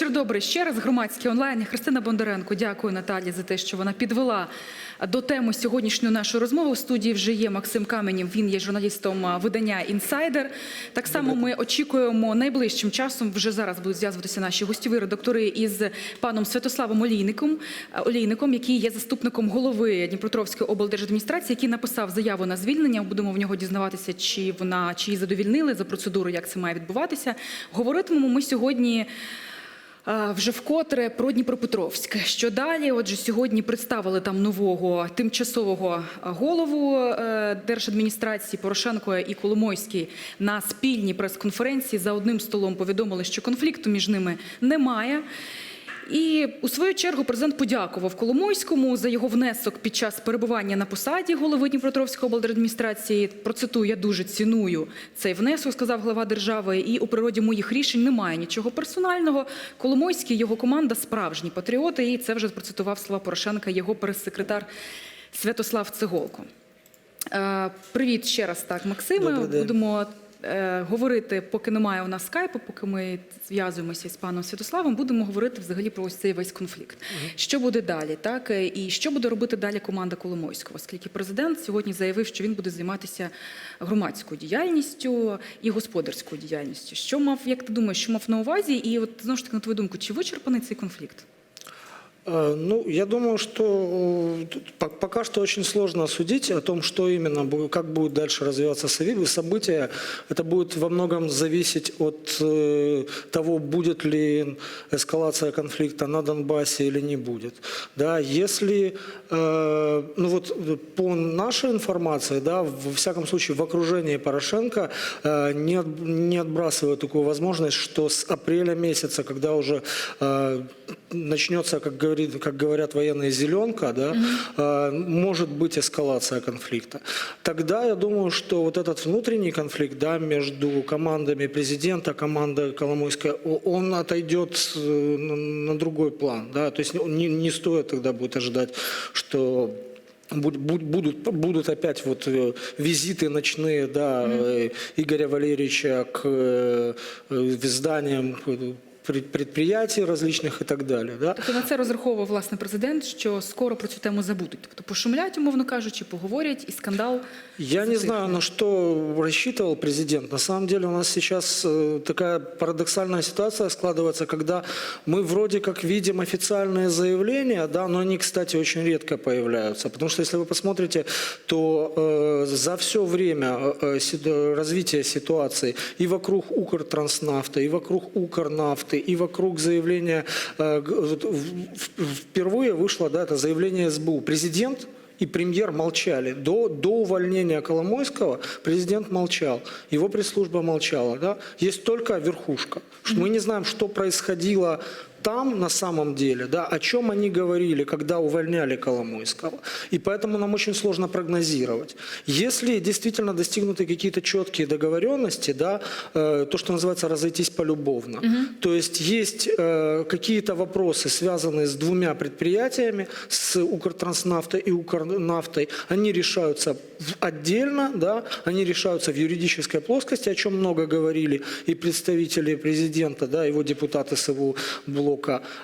Вечір добрий. Ще раз громадський онлайн. Христина Бондаренко. Дякую Наталі за те, що вона підвела до теми сьогоднішньої нашої розмови. У студії вже є Максим Каменів. Він є журналістом видання Інсайдер. Так само ми очікуємо найближчим часом. Вже зараз будуть зв'язуватися наші гостьові редактори із паном Святославом Олійником, Олійником, який є заступником голови Дніпропетровської облдержадміністрації, який написав заяву на звільнення. Будемо в нього дізнаватися, чи вона чи її задовільнили за процедуру, як це має відбуватися. Говоритимемо ми сьогодні. Вже вкотре про Дніпропетровськ. Що далі? Отже, сьогодні представили там нового тимчасового голову е, держадміністрації Порошенко і Коломойський на спільній прес-конференції. За одним столом повідомили, що конфлікту між ними немає. І у свою чергу президент подякував Коломойському за його внесок під час перебування на посаді голови Дніпропетровської облдержадміністрації. Процитую, я дуже ціную цей внесок, сказав глава держави. І у природі моїх рішень немає нічого персонального. Коломойський, його команда справжні патріоти. І це вже процитував слова Порошенка, його прес-секретар Святослав Цеголко. Е, Привіт ще раз, так, Максиме. Будемо говорити, поки немає у нас скайпу, поки ми зв'язуємося з паном Святославом, будемо говорити взагалі про ось цей весь конфлікт. Що буде далі, так Е, і що буде робити далі команда Коломойського? Оскільки президент сьогодні заявив, що він буде займатися громадською діяльністю і господарською діяльністю. Що мав, як ти думаєш, що мав на увазі? І от знову ж таки, на твою думку, чи вичерпаний цей конфлікт? Э, Ну, я думаю, что э, пока что очень сложно судить о том, что именно, как будет дальше развиваться события. Это будет во многом зависеть от э, того, будет ли эскалация конфликта на Донбассе или не будет. Да, если, ну вот по нашей информации, да, во всяком случае в окружении Порошенко не, не отбрасывают такую возможность, что с апреля месяца, когда уже начнется, как, говорит, как говорят военные, зеленка, да, э, может быть эскалация конфликта. Тогда я думаю, что вот этот внутренний конфликт да, между командами президента, командой Коломойской, он отойдет э, на, другой план. Да, то есть не, не стоит тогда будет ожидать, что буд- буд- будут, будут опять вот э, визиты ночные да, э, Игоря Валерьевича к зданиям предприятий различных и так далее. Да? Тобто на це розраховував власне президент, що скоро про цю тему забудуть. Тобто пошумлять, умовно кажучи, поговорять, і скандал. Я не знаю, на что рассчитывал президент. На самом деле у нас сейчас э, такая парадоксальная ситуация складывается, когда мы вроде как видим официальные заявления, да, но они, кстати, очень редко появляются. Потому что если вы посмотрите, то э, за все время э, э, развития ситуации и вокруг Укртранснафта, и вокруг Укрнафты, и вокруг заявления, э, впервые вышло да, это заявление СБУ. Президент и премьер молчали. До, до увольнения Коломойского президент молчал, его пресс-служба молчала. Да? Есть только верхушка. Мы не знаем, что происходило там на самом деле, да, о чем они говорили, когда увольняли Коломойского. И поэтому нам очень сложно прогнозировать. Если действительно достигнуты какие-то четкие договоренности, да, э, то, что называется разойтись полюбовно, то есть есть э, какие-то вопросы, связанные с двумя предприятиями, с Укртранснафтой и Укрнафтой, они решаются отдельно, да, они решаются в юридической плоскости, о чем много говорили и представители президента, да, его депутаты с его блока,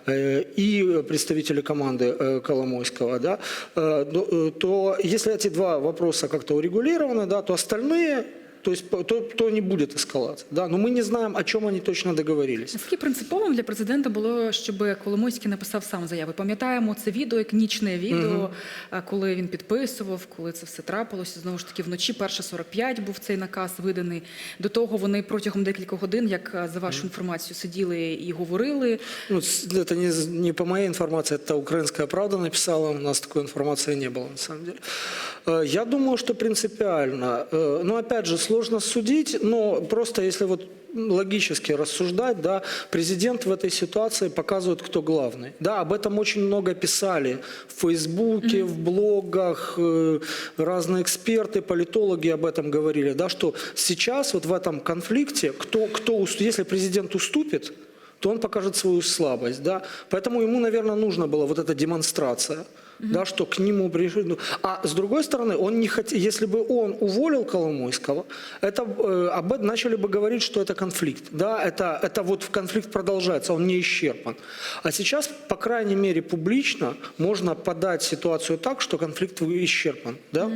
э, и представители команды э, Коломойского, да, э, то если эти два вопроса как-то урегулированы, да, то остальные то есть по- то, то не будет эскалации. Да? Но мы не знаем, о чем они точно договорились. Наскільки принциповим для президента було, щоб Коломойський написав сам заяву? Пам'ятаємо це відео, як нічне відео, а, коли він підписував, коли це все трапилося. Знову ж таки, вночі 1.45 був цей наказ виданий. До того вони протягом декількох годин, як а, за вашу інформацію, сиділи і говорили. Ну, с- это не, з- не по моей информации, это украинская правда написала, у нас такой информации не было на самом деле. Э, Я думаю, что принципиально, э, но опять же сложно судить, но просто если вот логически рассуждать, да, президент в этой ситуации показывает, кто главный. Да, об этом очень много писали в Фейсбуке, в блогах, э, разные эксперты, политологи об этом говорили, да, что сейчас вот в этом конфликте, кто, кто, если президент уступит, то он покажет свою слабость. Да? Поэтому ему, наверное, нужна была вот эта демонстрация. Да, что к нему пришли. Ну, А с другой стороны, он не хот... если бы он уволил Коломойского, это, э, об этом начали бы говорить, что это конфликт. Да, это, это вот конфликт продолжается, он не исчерпан. А сейчас, по крайней мере, публично можно подать ситуацию так, что конфликт исчерпан. Да?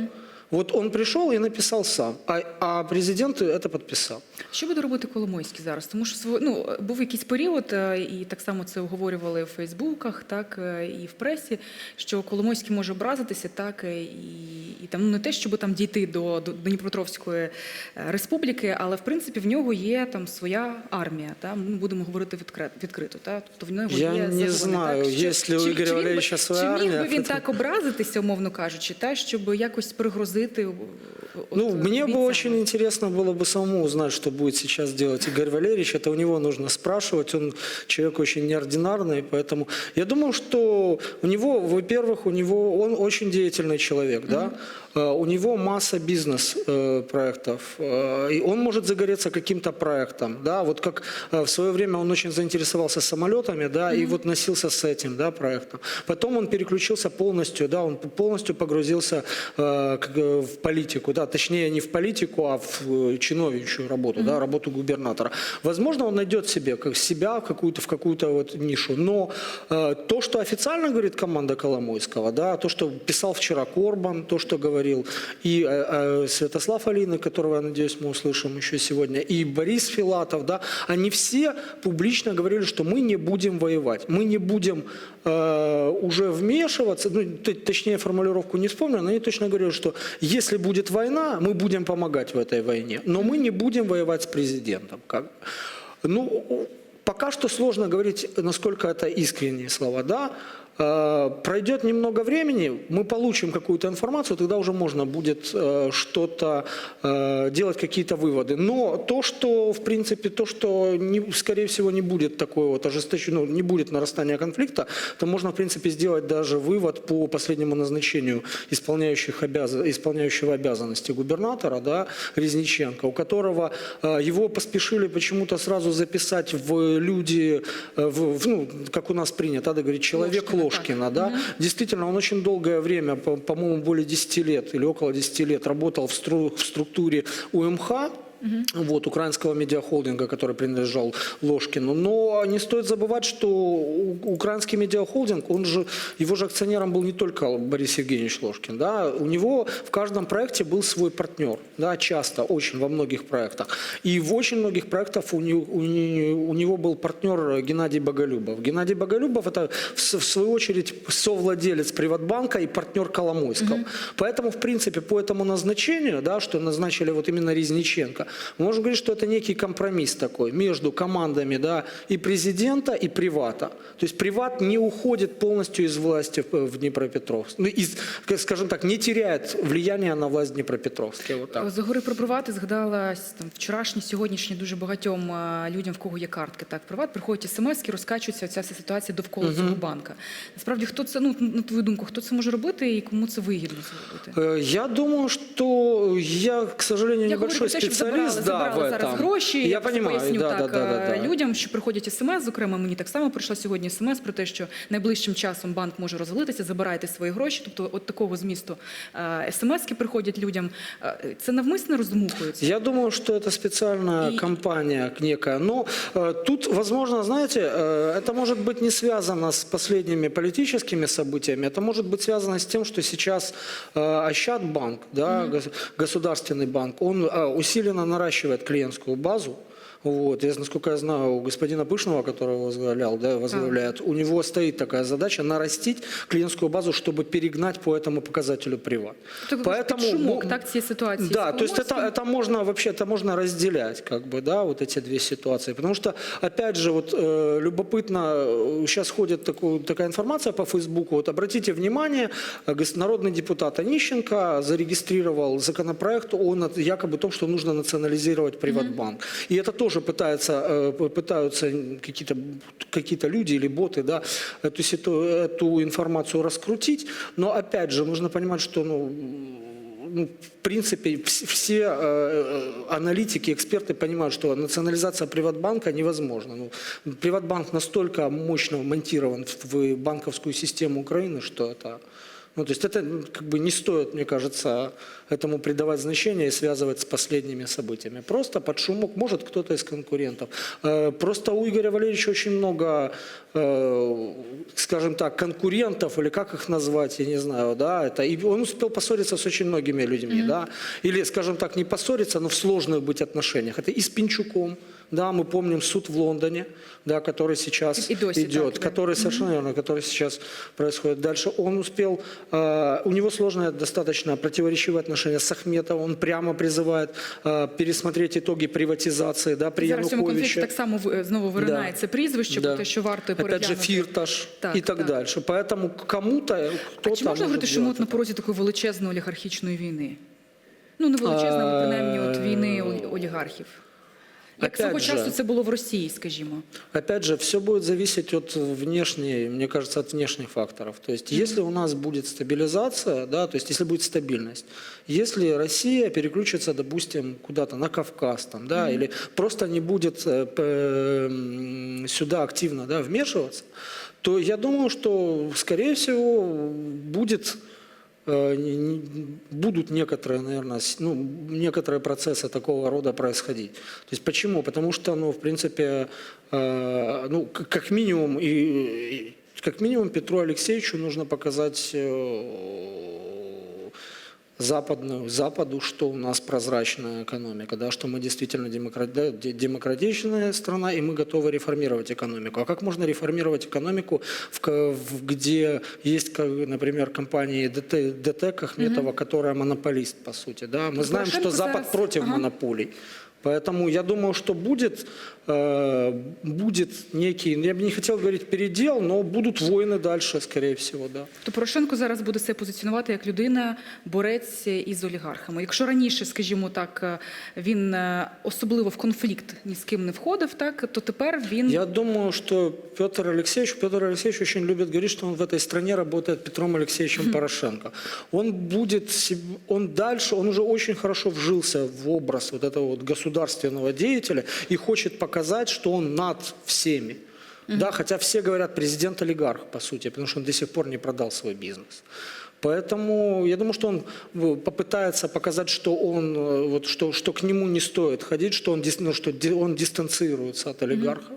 Вот он пришел и написал сам, а, а президент это подписал. Що буде робити Коломойський зараз? Тому що ну, був якийсь період, е, і так само це обговорювали в Фейсбуках, так е, і в пресі, що Коломойський може образитися, так е, і, і там ну не те, щоб там дійти до, до Дніпропетровської республіки, але в принципі в нього є там своя армія. Та ми будемо говорити відкрито, відкрито. Та тобто в нього Я є не знаю, так? Що- ли у Ігоря Валерійовича своя Чи міг армія? би він так образитися, умовно кажучи, та щоб якось пригрозити? О, от, Ну, мне бы очень интересно было бы самому узнать, что будет сейчас делать Игорь Валерьевич. Это у него нужно спрашивать. Он человек очень неординарный, поэтому я думаю, что у него, во-первых, у него он очень деятельный человек, да. Э, У него масса бизнес-проектов, и он может загореться каким-то проектом, да, вот как э, в свое время он очень заинтересовался самолетами, да, и вот носился с этим, да, проектом. Потом он переключился полностью, да, он полностью погрузился э, э, в политику, да, точнее не в политику, а в э, чиновничью работу, да, работу губернатора. Возможно, он найдет себе как себя в какую-то в какую-то вот нишу, но э, то, что официально говорит команда Коломойского, да, то, что писал вчера Корбан, то, что говорил и э, э, Святослав Алина, которого, я надеюсь, мы услышим еще сегодня, и Борис Филатов, да, они все публично говорили, что мы не будем воевать, мы не будем э, уже вмешиваться, ну, точнее формулировку не вспомню, но они точно говорили, что если будет война, мы будем помогать в этой войне, но мы не будем воевать с президентом. Как? Ну, пока что сложно говорить, насколько это искренние слова, да. Э, Пройдет немного времени, мы получим какую-то информацию, тогда уже можно будет э, что-то э, делать, какие-то выводы. Но то, что, в принципе, то, что, не- скорее всего, не будет такой вот ожесточенного, не будет нарастания конфликта, то можно, в принципе, сделать даже вывод по последнему назначению исполняющих обяз- исполняющего обязанности губернатора, да, Резниченко, у которого его поспешили почему-то сразу записать в люди, в, в, ну, как у нас принято, да, говорить, человек Ложкина, да. Действительно, он очень долгое время, по- по-моему, более 10 лет или около 10 лет работал в, стру- в структуре УМХ, вот, украинского медиахолдинга, который принадлежал Ложкину. Но не стоит забывать, что украинский медиахолдинг, он же, его же акционером был не только Борис Евгеньевич Ложкин. Да? У него в каждом проекте был свой партнер. Да, часто, очень во многих проектах. И в очень многих проектах у него, у не- у него был партнер Геннадий Боголюбов. Геннадий Боголюбов это в свою очередь совладелец Приватбанка и партнер Коломойского. Поэтому, в принципе, по этому назначению, да, что назначили вот именно Резниченко, мы можем говорить, что это некий компромисс такой между командами да, и президента, и привата. То есть приват не уходит полностью из власти в в Днепропетровске. Ну, из, как скажем так, не теряет влияние на власть в Днепропетровске. Вот так. Загори про привати згадала там вчорашні, сьогоднішні дуже багатьом е, людям, в кого є картки. Так, приват приходять смс-ки, розкачується ця вся ситуація довкола цього банка. Насправді, хто це ну на твою думку, хто це може робити і кому це вигідно це робити? Э, Я думаю, что я, к сожалению, Я говорю небольшой про те, щоб специалист забрали, да, забрали в зараз этом. гроші. Я просто понимаю, поясню да, так да, да, да, е, да. людям, що приходять смс. Зокрема, мені так само прийшла сьогодні смс про те, що найближчим часом банк може розвалитися, забирайте свої гроші. Тобто, от такого змісту смс-ки приходять людям. Е, Це навмисно роздмухується. Я думаю, что это специальная И- кампания некая. Но э, тут, возможно, знаете, э, это может быть не связано с последними политическими событиями. Это может быть связано с тем, что сейчас э, Ощадбанк, да, гос- государственный банк, он э, усиленно наращивает клиентскую базу. Вот. Я, насколько я знаю, у господина Пышного, которого возглавлял, да, возглавляет, у него стоит такая задача нарастить клиентскую базу, чтобы перегнать по этому показателю приват. Тобто під шумок, так, цієї ситуації. з Да, то есть это, Коломойським. это можно вообще это можно разделять, как бы, да, вот эти две ситуации. Потому что, опять же, вот э, любопытно, сейчас ходит такую, такая информация по Фейсбуку. Вот обратите внимание, э, гос- народный депутат Онищенко зарегистрировал законопроект о на- якобы том, что нужно национализировать Приватбанк. И это тоже пытается, э, п- пытаются какие-то какие люди или боты, да, эту, эту информацию раскрутить. Но опять же, нужно понимать, что ну, ну, в принципе, вс- все э, э, аналитики, эксперты понимают, что национализация Приватбанка невозможна. Ну, Приватбанк настолько мощно монтирован в банковскую систему Украины, что это Ну, то есть это м, как бы не стоит, мне кажется, этому придавать значение и связывать с последними событиями. Просто под шумок, может кто-то из конкурентов. Э, Просто у Игоря Валерьевича очень много, э, скажем так, конкурентов, или как их назвать, я не знаю, да, это, и он успел поссориться с очень многими людьми, да, или, скажем так, не поссориться, но в сложных быть отношениях. Это и с Пинчуком, да, мы помним суд в Лондоне, да, который сейчас И- и досі идет, так, да. который совершенно верно, который сейчас происходит дальше. Он успел, э, у него сложное достаточно противоречивое отношение с Ахметовым. Он прямо призывает э, пересмотреть итоги приватизации, да, при Зараз в цьому конфлікті Януковиче. так само в- знову виринає це прізвище, про те, що варто Опять же, переглянути. Фирташ Так, и так, так. дальше. Поэтому кому-то, А кто-то чи можна говорити, может що ми делать от на это. порозі такої величезної олігархічної війни? Ну, не величезної, але принаймні от війни олі- олігархів. Як Опять свого же- часу це було в Росії, скажімо. Опять же, все будет зависеть от внешней, мне кажется, от внешних факторов. То есть, если у нас будет стабилизация, да, то есть, если будет стабильность, если Россия переключится, допустим, куда-то на Кавказ, там, да, или просто не будет э, п- м, сюда активно да, вмешиваться, то я думаю, что, скорее всего, будет э, не- не- будут некоторые, наверное, ну, некоторые процессы такого рода происходить. То есть почему? Потому что, ну, в принципе, э, ну, как минимум и- как минимум Петру Алексеевичу нужно показать э, западную, Западу, что у нас прозрачная экономика, да, что мы действительно демократ- да, де- демократичная страна, и мы готовы реформировать экономику. А как можно реформировать экономику, в, в- где есть, например, компании ДТ, ДТЭК Ахметова, которая монополист, по сути. Да? Мы знаем, что Запад зараз- против ага. монополий. Поэтому я думаю, что будет, э, будет некий, я бы не хотел говорить передел, но будут войны дальше, скорее всего, да. То Порошенко зараз буде себе позиціонувати як людина, борець із олігархами. Якщо раніше, скажімо так, е, він е, особливо в конфлікт ні з ким не входив, так то тепер він Я думаю, что Петр Алексеевич, Петр Алексеевич очень любит говорить, что он в этой стране работает Петром Алексеевичем Порошенко. Он будет, себ- он дальше, он уже очень хорошо вжился в образ вот этого вот государственного деятеля и хочет показать, что он над всеми. Да, хотя все говорят президент олигарх, по сути, потому что он до сих пор не продал свой бизнес. Поэтому я думаю, что он э, попытается показать, что он, э, вот, что, что к нему не стоит ходить, что он, дис- ну, что ди- он дистанцируется от олигархов. Ну,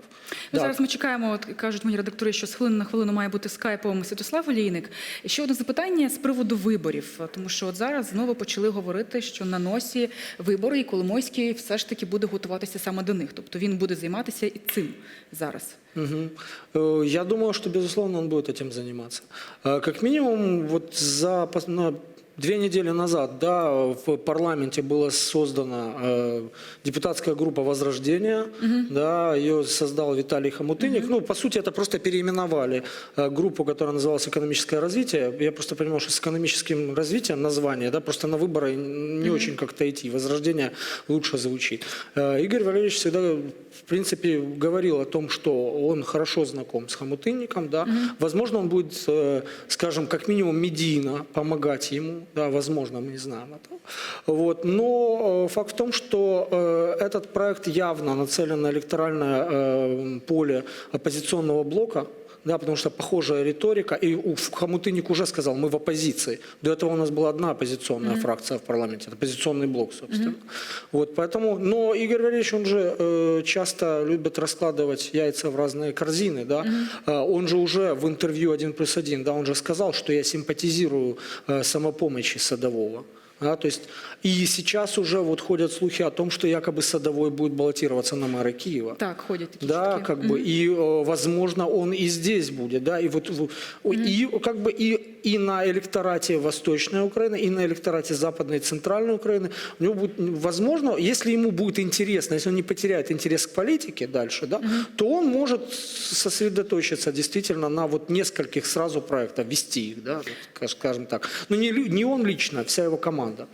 Да. зараз ми чекаємо, от кажуть мені редактори, що з хвилини на хвилину має бути скайпом Святослав Олійник. І ще одне запитання з приводу виборів, тому що от зараз знову почали говорити, що на носі вибори, і Коломойський все ж таки буде готуватися саме до них. Тобто він буде займатися і цим зараз. Э, Я думаю, что, безусловно, он будет этим заниматься. Э, Как минимум, вот за две недели назад да, в парламенте была создана э, депутатская группа «Возрождение». Да, ее создал Виталий Хомутыник. Ну, по сути, это просто переименовали э, группу, которая называлась «Экономическое развитие». Я просто понимал, что с экономическим развитием название, да, просто на выборы не очень как-то идти. «Возрождение» лучше звучит. Э, Игорь Валерьевич всегда в принципе, говорил о том, что он хорошо знаком с Хомутынником, да. Возможно, он будет, э, скажем, как минимум медийно помогать ему, да, возможно, мы не знаем этого. Вот. Но э, факт в том, что э, этот проект явно нацелен на электоральное э, поле оппозиционного блока, да, потому что похожая риторика, и Хомутынник уже сказал, мы в оппозиции. До этого у нас была одна оппозиционная фракция в парламенте, это оппозиционный блок, собственно. Вот, поэтому, но Игорь Валерьевич, он же э, часто любит раскладывать яйца в разные корзины, да. А, он же уже в интервью «Один плюс один», да, он же сказал, что я симпатизирую э, самопомощи Садового. Да, то есть, и сейчас уже вот ходят слухи о том, что якобы Садовой будет баллотироваться на мэра Киева. Так, ходять такі Да, чутки. как бы, и, э, возможно, он и здесь будет, да, и вот, в- и, как бы, и, и на электорате Восточной Украины, и на электорате Западной и Центральной Украины, у него будет, возможно, если ему будет интересно, если он не потеряет интерес к политике дальше, да, то он может сосредоточиться действительно на вот нескольких сразу проектах, вести их, да, скажем так. Но не, не он лично, а вся его команда.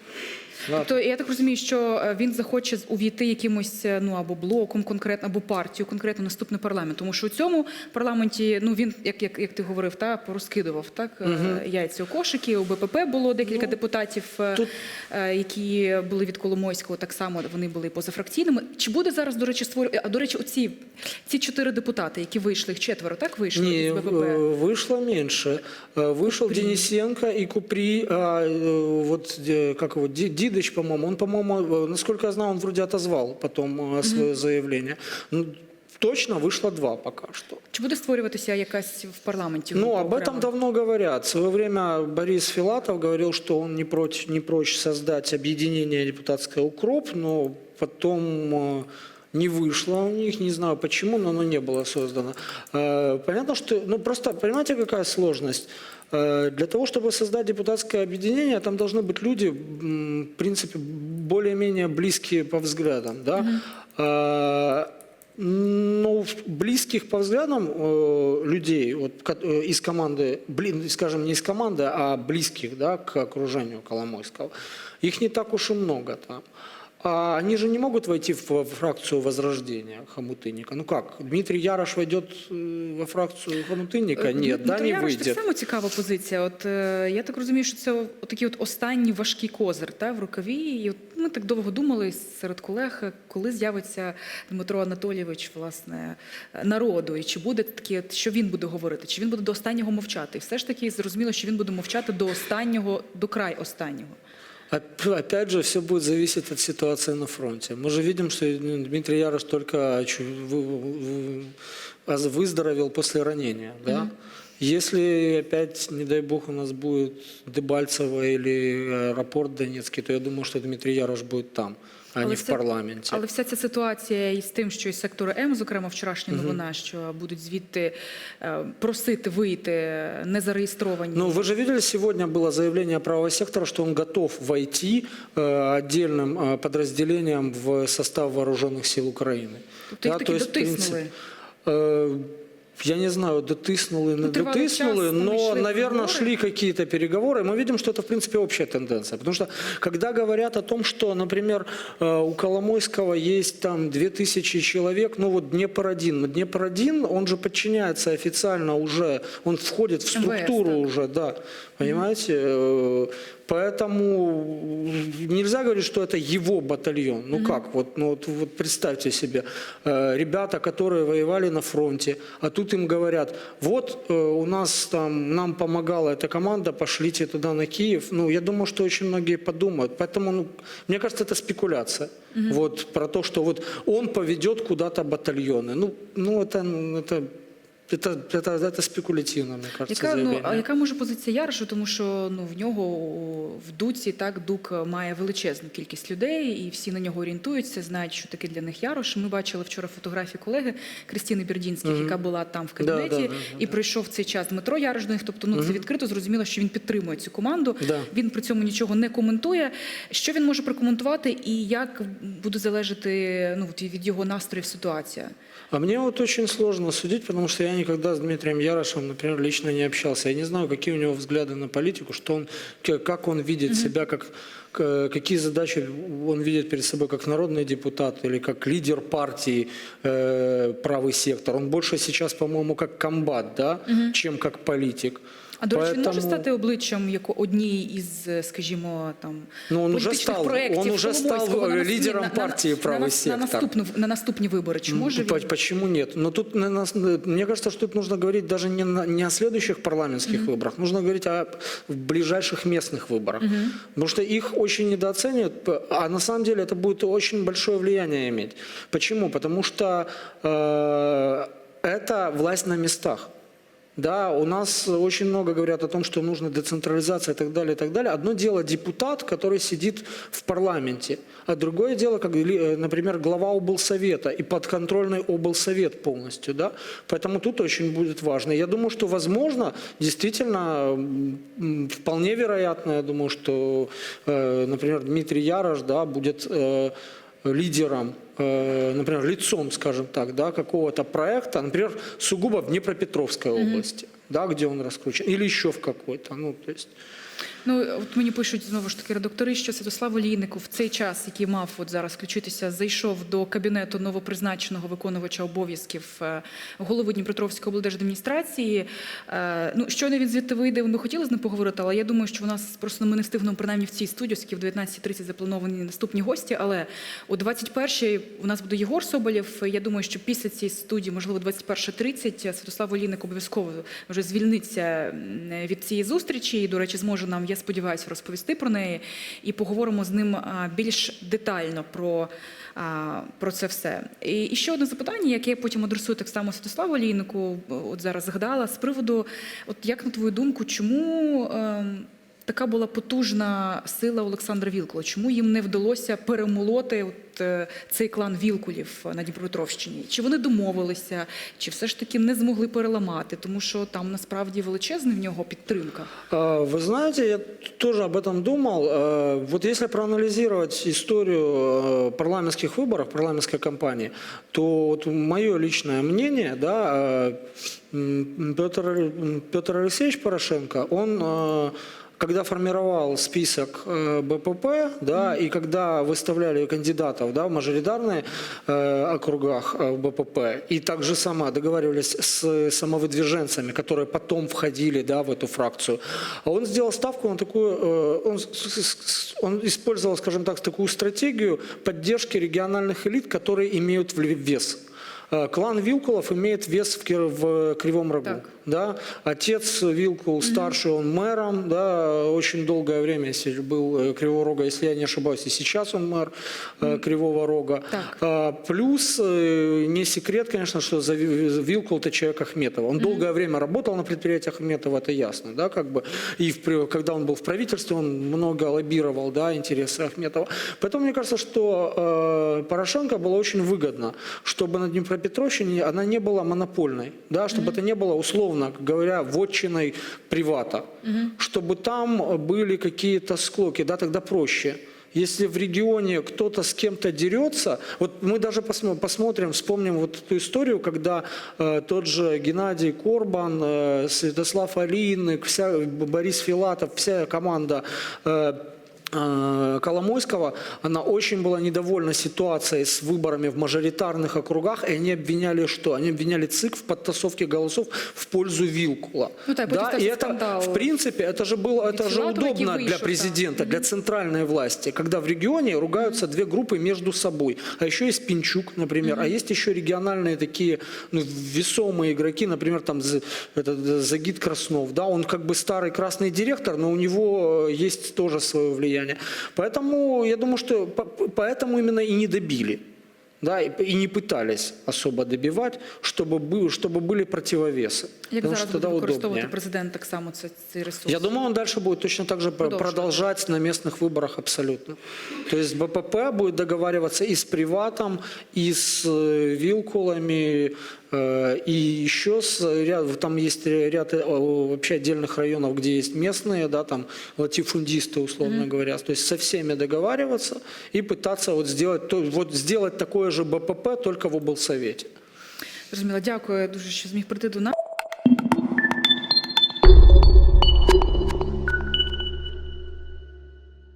Да. Тобто я так розумію, що е, він захоче з- увійти якимось е, ну або блоком конкретно, або партію конкретно в наступний парламент. Тому що у цьому парламенті, ну він, як, як, як ти говорив, та порозкидував так е, яйця у кошики. У БПП було декілька депутатів, е, тут- е, які були від Коломойського. Так само вони були позафракційними. Чи буде зараз, до речі, створювати? А до речі, оці ці чотири депутати, які вийшли, їх четверо, так вийшли Не, з БПП? э, вышло меньше. Э, Вышел Денисенко и Купри, а, э, вот э, как его, Ди- Дидыч, по-моему, он, по-моему, э, насколько я знаю, он вроде отозвал потом э, свое заявление. Ну, Точно вышло два пока что. Чи буде створюватися якась в парламенті? Ну, об этом давно говорят. В свое время Борис Филатов говорил, что он не прочь, не прочь создать объединение депутатское «Укроп», но потом э, не вышло у них, не знаю почему, но оно не было создано. Э, Понятно, что, ну просто, понимаете, какая сложность? Э, Для того, чтобы создать депутатское объединение, там должны быть люди, в принципе, более-менее близкие по взглядам, да? Э, ну, близких по взглядам э, людей вот, э, из команды, блин, скажем, не из команды, а близких да, к окружению Коломойского, их не так уж и много там. А они же не могут войти в, в фракцию Возрождения Хомутынника. Ну как, Дмитрий Ярош войдет э, во фракцию Хомутынника? Е, Нет, да, Дмитро не Ярош так выйдет. само цікава позиція. От е, я так розумію, що це от такий от останній важкий козир та, в рукаві. І от ми так довго думали серед колег, е, коли з'явиться Дмитро Анатолійович, власне, е, народу, і чи буде таке, от, що він буде говорити, чи він буде до останнього мовчати. І все ж таки зрозуміло, що він буде мовчати до останнього, до край останнього. Оп- Опять же, все будет зависеть от ситуации на фронте. Мы же видим, что ну, Дмитрий Ярош только выздоровел после ранения. Да? Если опять, не дай бог, у нас будет Дебальцево или аэропорт Донецкий, то я думаю, что Дмитрий Ярош будет там, а Але не в це- парламенте. Але вся ця ситуація із тим, що із сектору М, зокрема вчорашня новина, що будуть звідти е, просити вийти незареєстровані. Ну, вы же видели, сегодня было заявление правого сектора, что он готов войти э, отдельным э, подразделением в состав вооруженных сил Украины. Тобто їх таки в дотиснули? э, Я не знаю, дотиснули, не Ну, дотиснули, но, наверное, переговори. шли какие-то переговоры. Мы видим, что это, в принципе, общая тенденция. Потому что, когда говорят о том, что, например, э, у Коломойского есть там 2000 человек, ну вот Днепр-1. Но Днепр-1, он же подчиняется официально уже, он входит в МВС, структуру так. уже, да. Понимаете? Э, Поэтому нельзя говорить, что это его батальон. Ну как? Вот, ну вот, вот представьте себе, э, ребята, которые воевали на фронте, а тут им говорят, вот э, у нас там, нам помогала эта команда, пошлите туда на Киев. Ну, я думаю, что очень многие подумают. Поэтому, ну, мне кажется, это спекуляция. Вот про то, что вот он поведет куда-то батальоны. Ну, ну это, это, это, это, это спекулятивно, мне кажется, Яка, ну, заявление. а яка може позиція Ярошу, тому що ну, в нього у- в Дуці так Дук має величезну кількість людей, і всі на нього орієнтуються, знають, що таке для них Ярош. Ми бачили вчора фотографії колеги Кристини Бердінських, яка була там в кабінеті, Да, да, да, і прийшов в цей час Дмитро Ярош до них. Тобто, ну це відкрито зрозуміло, що він підтримує цю команду. Да. Він при цьому нічого не коментує. Що він може прокоментувати, і як буде залежати ну от від його настроїв ситуація? А мне вот очень сложно судить, потому что я никогда с Дмитрием Ярошем, например, лично не общался. Я не знаю, какие у него взгляды на политику, что он, как он видит себя, как, какие задачи он видит перед собой как народный депутат или как лидер партии э, правый сектор. Он больше сейчас, по-моему, как комбат, да, чем как политик. А до речі, він може Поэтому- стати обличчям яко однієї із, е, скажімо, там Ну, он уже політичних стал- проєктів он уже стал, Коломойського на е, наступні- лідером на- на- партії на- «Правий на, сектор». На, наступну, на наступні вибори. Чи може По- він? Почему нет? Но тут на нас- мне кажется, что тут нужно говорить даже не, на- не о следующих парламентских выборах, нужно говорить о ближайших местных выборах. Потому что их очень недооценивают, п- а на самом деле это будет очень большое влияние иметь. Почему? Потому что э, это власть на местах. Да, у нас очень много говорят о том, что нужна децентрализация и так далее, и так далее. Одно дело депутат, который сидит в парламенте, а другое дело, как, э, например, глава облсовета и подконтрольный облсовет полностью, да. Поэтому тут очень будет важно. Я думаю, что возможно, действительно, вполне вероятно, я думаю, что, э, например, Дмитрий Ярош, да, будет э, лидером, э, например, лицом, скажем так, да, какого-то проекта, например, сугубо в Днепропетровской области, да, где он раскручен, или еще в какой-то, ну, то есть... Ну от мені пишуть знову ж таки редактори, що Святослав Олійнику в цей час, який мав от зараз включитися, зайшов до кабінету новопризначеного виконувача обов'язків е, голови Дніпропетровської облдержадміністрації. Е, Ну щойно він звідти вийде. Ми хотіли з ним поговорити, але я думаю, що у нас просто ми не встигнемо принаймні в цій студії, оскільки в 19.30 заплановані наступні гості. Але о 21.00 у нас буде Єгор Соболєв. Я думаю, що після цієї студії, можливо, 21.30 Святослав Олійник обов'язково вже звільниться від цієї зустрічі. І, до речі, зможе нам, я сподіваюся, розповісти про неї. І поговоримо з ним більш детально про, про це все. І, і ще одне запитання, яке я потім адресую так само Святославу Олійнику, от зараз згадала, з приводу, от як на твою думку, чому ем, Така була потужна сила Олександра Вілкула. Чому їм не вдалося перемолоти от, е, цей клан Вілкулів на Дніпропетровщині? Чи вони домовилися, чи все ж таки не змогли переламати? Тому що там насправді величезна в нього підтримка. А, Вы знаете, я тоже об этом думал. Э, Вот если проанализировать историю э, парламентских выборов, парламентской кампании, то вот мое личное мнение, да, э, м, Петр, м, Петр Алексеевич Порошенко, он э, когда формировал список э, БПП, да, и когда выставляли кандидатов, да, в мажоритарные э, округах э, БПП, и также сама договаривались с самовыдвиженцами, которые потом входили, да, в эту фракцию, а он сделал ставку на такую, он, он использовал, скажем так, такую стратегию поддержки региональных элит, которые имеют вес. Э, Клан Вилкулов имеет вес в, Кривом Рогу. Так. Да? Отец Вилкул, старший, он мэром, да, очень долгое время если был э, Кривого Рога, если я не ошибаюсь, и сейчас он мэр э, Кривого Рога. Так. А, Плюс, не секрет, конечно, что за Ви- Вилкул это человек Ахметова. Он долгое время работал на предприятиях Ахметова, это ясно, да, как бы. И в когда он был в правительстве, он много лоббировал, да, интересы Ахметова. Поэтому мне кажется, что э, Порошенко было очень выгодно, чтобы на Днепропетровщине она не была монопольной, да, чтобы это не было, условно говоря, вотчиной привата, чтобы там были какие-то склоки, да, тогда проще. Если в регионе кто-то с кем-то дерется, вот мы даже посмо- посмотрим, вспомним вот эту историю, когда э, тот же Геннадий Корбан, э, Святослав Алиник, вся, Борис Филатов, вся команда э, Коломойского, она очень была недовольна ситуацией с выборами в мажоритарных округах, и они обвиняли что? Они обвиняли ЦИК в подтасовке голосов в пользу Вилкула. Ну так, да, и это, скандал. в принципе, это же было, это же удобно для президента, для центральной власти, когда в регионе ругаются две группы между собой. А еще есть Пинчук, например, а есть еще региональные такие ну, весомые игроки, например, там этот, Загид Краснов, да, он как бы старый красный директор, но у него э, есть тоже свое влияние. Поэтому я думаю, что по- поэтому именно и не добили. Да, и, и не пытались особо добивать, чтобы, был, чтобы были противовесы. Як Потому зараз что буде використовувати президент так само це- цей ресурс? Я думаю, он дальше будет точно так же продолжать на местных выборах абсолютно. То есть БПП будет договариваться и с Приватом, и с э, Вилкулами, э, и еще с ряд, там есть ряд э, вообще отдельных районов, где есть местные, да, там латифундисты, условно говоря. То есть со всеми договариваться и пытаться вот сделать, то, вот сделать такое же БПП, только в облсовете. Зрозуміло, дякую дуже, що зміг прийти до нас.